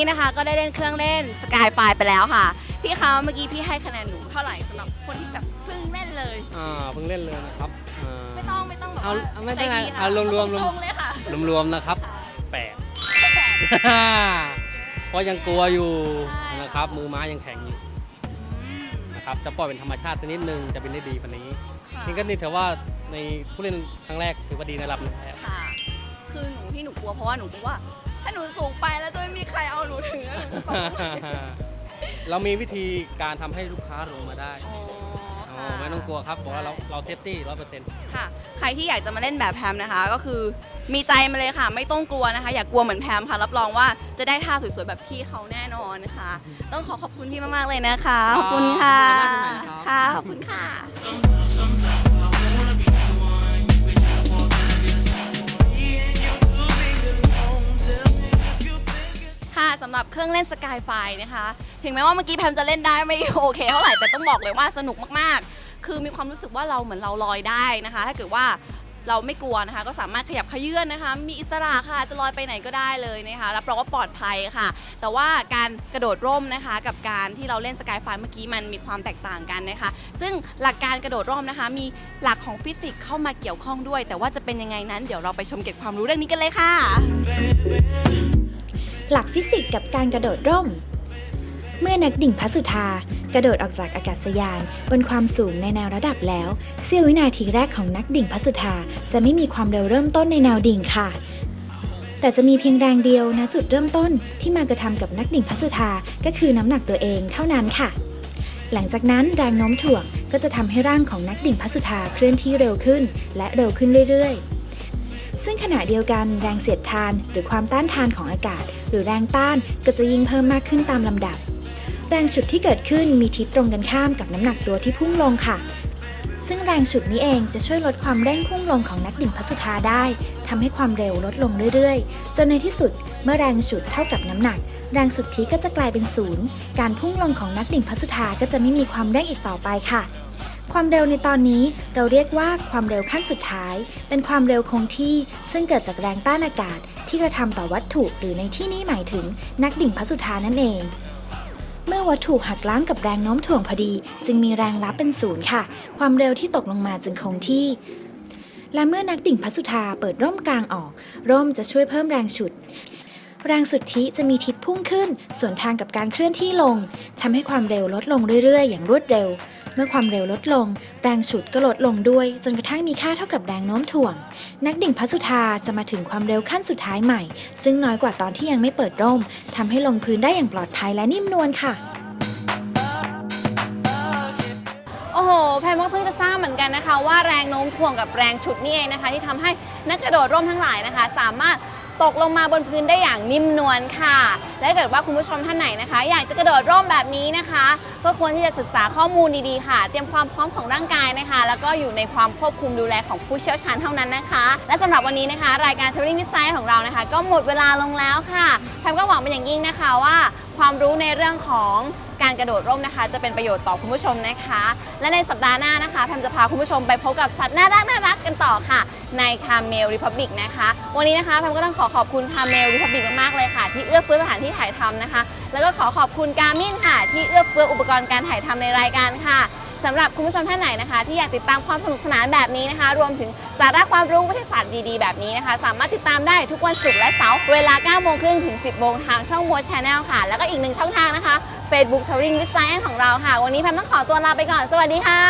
กี้นะคะ ก็ได้เล่นเครื่องเล่นสกายไฟไปแล้วค่ะ พี่คะเมื่อกี้พี่ให้คะแนนหนูเท่าไหร่สำหรับคนที่แบบเพิ่งเล่นเลย อ่าเพิ่งเล่นเลยนะครับอ่าไม่ต้องไม่ต้องแบบเอาว่าเอาไม่เป็นไรใจดีค่ะเอารวมๆรวมตรงๆเลยค่ะรวมๆนะครับค่ะแปด แปด เพราะยังกลัวอยู่ใช่ นะครับ มือไม้ยังแข็งอยู่อืมนะครับจะปล่อยเป็นธรรมชาติสักนิดนึงจะเป็นได้ดีกว่านี้ค่ะ นี่ก็นี่ถือว่าในผู้เล่นครั้งแรกถือว่าดีในระดับหนึงแล้ว ค่ะคือหนูที่หนูกลัวเพราะว่าหนูกลัวว่า ถ้าหนูสูงไปแล้วจะไม่มีใครเอาหนูถึงแล้วหนูจะตกลงไปเรามีวิธีการทำให้ลูกค้าลงมาได้อ๋ออ๋ค่ะอไม่ต้องกลัวครับบอกว่าเราเราเทสตี้ร้อยเปอร์เซ็นต์ ค่ะใครที่อยากจะมาเล่นแบบแพมนะคะ ก็คือมีใจมาเลยค่ะ ไม่ต้องกลัวนะคะ อย่ากกลัวเหมือนแพมค่ะ รับรองว่าจะได้ท่าสวยๆแบบพี่เขาแน่นอนค่ะ ต้องขอขอบคุณพี่มากๆเลยนะคะขอบคุณค่ะค่ะขอบคุณค่ะค่ะ สำหรับเครื่องเล่นสกายไฟนะคะ ถึงแม้ว่าเมื่อกี้แพมจะเล่นได้ไม่โอเคเท่าไหร่แต่ต้องบอกเลยว่าสนุกมากๆ คือมีความรู้สึกว่าเราเหมือนเราลอยได้นะคะ ถ้าเกิดว่าเราไม่กลัวนะคะ ก็สามารถขยับขยื่นนะคะ มีอิสระค่ะจะลอยไปไหนก็ได้เลยนะคะรับรองว่าปลอดภัยค่ะ แต่ว่าการกระโดดร่มนะคะ กับการที่เราเล่นสกายไฟเมื่อกี้มันมีความแตกต่างกันนะคะ ซึ่งหลักการกระโดดร่มนะคะ มีหลักของฟิสิกส์เข้ามาเกี่ยวข้องด้วย แต่ว่าจะเป็นยังไงนั้นเดี๋ยวเราไปชมเก็บความรู้เรื่องนี้กันเลยค่ะ หลักฟิสิกส์กับการกระโดดร่ม เมื่อนักดิ่งพัสุธากระโดดออกจากอากาศยานบนความสูงในแนวระดับแล้วเสี้ยววินาทีแรกของนักดิ่งพัสุธาจะไม่มีความเร็วเริ่มต้นในแนวดิ่งค่ะ แต่จะมีเพียงแรงเดียวณจุดเริ่มต้นที่มากระทำกับนักดิ่งพัสุธาก็คือน้ำหนักตัวเองเท่านั้นค่ะ หลังจากนั้นแรงโน้มถ่วงก็จะทำให้ร่างของนักดิ่งพัสุธาเคลื่อนที่เร็วขึ้น และเร็วขึ้นเรื่อยๆ ซึ่งขณะเดียวกันแรงเสียดทาน หรือความต้านทานของอากาศ หรือแรงต้านก็จะยิ่งเพิ่มมากขึ้นตามลำดับ แรงฉุดที่เกิดขึ้นมีทิศตรงกันข้ามกับน้ำหนักตัวที่พุ่งลงค่ะ ซึ่งแรงฉุดนี้เองจะช่วยลดความเร่งพุ่งลงของนักดิ่งพัสุธาได้ทำให้ความเร็วลดลงเรื่อยๆ จนในที่สุดเมื่อแรงฉุดเท่ากับน้ำหนัก แรงสุดที่ก็จะกลายเป็นศูนย์ การพุ่งลงของนักดิ่งพัสุธาก็จะไม่มีความเร่งอีกต่อไปค่ะ ความเร็วในตอนนี้เราเรียกว่าความเร็วขั้นสุดท้าย เป็นความเร็วคงที่ ซึ่งเกิดจากแรงต้านอากาศ ที่กระทำต่อวัตถุหรือในที่นี้หมายถึงนักดิ่งพัสุธานั่นเอง เมื่อวัตถุหักล้างกับแรงโน้มถ่วงพอดี จึงมีแรงลับเป็นศูนย์ค่ะ ความเร็วที่ตกลงมาจึงคงที่ และเมื่อนักดิ่งพัสุธาเปิดร่มกลางออก ร่มจะช่วยเพิ่มแรงฉุด แรงสุดทิจะมีทิศพุ่งขึ้นส่วนทางกับการเคลื่อนที่ลงทำให้ความเร็วลดลงเรื่อยๆ อย่างรวดเร็ว เมื่อความเร็วลดลง แรงฉุดก็ลดลงด้วย จนกระทั่งมีค่าเท่ากับแรงโน้มถ่วง นักดิ่งพัสุธาจะมาถึงความเร็วขั้นสุดท้ายใหม่ ซึ่งน้อยกว่าตอนที่ยังไม่เปิดร่มทำให้ลงพื้นได้อย่างปลอดภัยและนิ่มนวลค่ะ โอ้โหแพมก็เพิ่งจะทราบเหมือนกันนะคะ ว่าแรงโน้มถ่วงกับแรงฉุดนี่เองนะคะ ที่ทำให้นักกระโดดร่มทั้งหลายนะคะ สามารถ ตกลงมาบนพื้นได้อย่างนิ่มนวลค่ะ และถ้าเกิดว่าคุณผู้ชมท่านไหนนะคะ อยากจะกระโดดร่มแบบนี้นะคะ ก็ควรที่จะศึกษาข้อมูลดีๆค่ะ เตรียมความพร้อมของร่างกายนะคะ แล้วก็อยู่ในความควบคุมดูแลของผู้เชี่ยวชาญเท่านั้นนะคะ และสำหรับวันนี้นะคะ รายการ Traveling with Science ของเรานะคะ ก็หมดเวลาลงแล้วค่ะแพมก็หวังเป็นอย่างยิ่งนะคะว่า ความรู้ในเรื่องของการกระโดดร่มนะคะ จะเป็นประโยชน์ต่อคุณผู้ชมนะคะ และในสัปดาห์หน้านะคะ แพมจะพาคุณผู้ชมไปพบกับสัตว์น่ารักน่ารักกันต่อค่ะ ในคาเมลริพับบิกนะคะ วันนี้นะคะแพมก็ต้องขอขอบคุณคาเมลริพับบิกมากๆเลยค่ะ ที่เอื้อเฟื้อสถานที่ถ่ายทำนะคะ แล้วก็ขอขอบคุณการ์มินค่ะ ที่เอื้อเฟื้ออุปกรณ์การถ่ายทำในรายการค่ะ สำหรับคุณผู้ชมท่านไหนนะคะ ที่อยากติดตามความสนุกสนานแบบนี้นะคะ รวมถึงสาระความรู้วิทยาศาสตร์ดีๆ แบบนี้นะคะ สามารถติดตามได้ทุกวันศุกร์และเสาร์เวลา9โมงครึ่งถึง 10โมงทางช่องมัวชาแนลค่ะ แล้วก็อีกหนึ่งช่องทางนะคะ Facebook Touring with Science ของเราค่ะ วันนี้แพมต้องขอตัวลาไปก่อน สวัสดีค่ะ